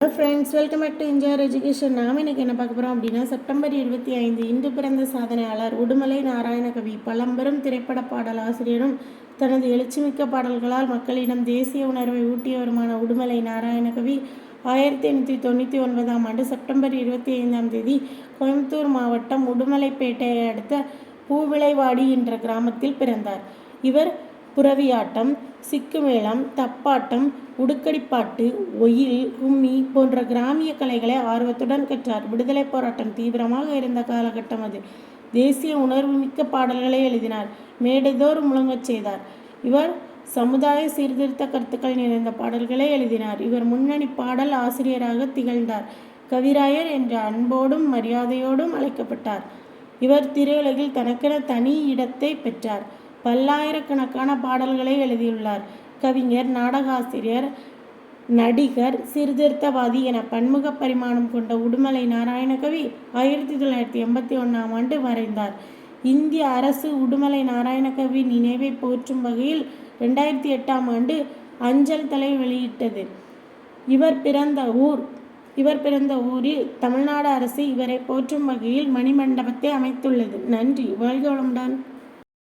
Hello friends welcome back to enjoyer education நாம் இன்றைக்கி என்ன பார்க்க போகிறோம் அப்படின்னா செப்டம்பர் இருபத்தி ஐந்து இந்து பிறந்த சாதனையாளர் உடுமலை நாராயணகவி பழம்பெரும் திரைப்பட பாடல் ஆசிரியரும் தனது எழுச்சிமிக்க பாடல்களால் மக்களிடம் தேசிய உணர்வை ஊட்டியவருமான உடுமலை நாராயணகவி ஆயிரத்தி எண்ணூற்றி தொண்ணூற்றி ஒன்பதாம் ஆண்டு செப்டம்பர் இருபத்தி ஐந்தாம் தேதி கோயம்புத்தூர் மாவட்டம் உடுமலைப்பேட்டையை அடுத்த பூவிளைவாடி என்ற கிராமத்தில் பிறந்தார். இவர் புரவியாட்டம் சிக்குமேளம் தப்பாட்டம் உடுக்கடிப்பாட்டு ஒயில் கும்மி போன்ற கிராமிய கலைகளை ஆர்வத்துடன் கற்றார். விடுதலை போராட்டம் தீவிரமாக இருந்த காலகட்டம் அது. தேசிய உணர்வுமிக்க பாடல்களை எழுதினார். மேடைதோறும் முழங்கச் செய்தார். இவர் சமுதாய சீர்திருத்த கருத்துக்கள் நிறைந்த பாடல்களை எழுதினார். இவர் முன்னணி பாடல் ஆசிரியராக திகழ்ந்தார். கவிராயர் என்ற அன்போடும் மரியாதையோடும் அழைக்கப்பட்டார். இவர் திரையுலகில் தனக்கென தனி இடத்தை பெற்றார். பல்லாயிரக்கணக்கான பாடல்களை எழுதியுள்ளார். கவிஞர் நாடகாசிரியர் நடிகர் சீர்திருத்தவாதி என பன்முக பரிமாணம் கொண்ட உடுமலை நாராயணகவி ஆயிரத்தி தொள்ளாயிரத்தி எண்பத்தி ஒன்றாம் ஆண்டு மறைந்தார். இந்திய அரசு உடுமலை நாராயணகவி நினைவை போற்றும் வகையில் ரெண்டாயிரத்தி எட்டாம் ஆண்டு அஞ்சல் தலை வெளியிட்டது. இவர் பிறந்த ஊர் இவர் பிறந்த ஊரில் தமிழ்நாடு அரசு இவரை போற்றும் வகையில் மணிமண்டபத்தை அமைத்துள்ளது. நன்றி. வாழ்க வளமுடன்.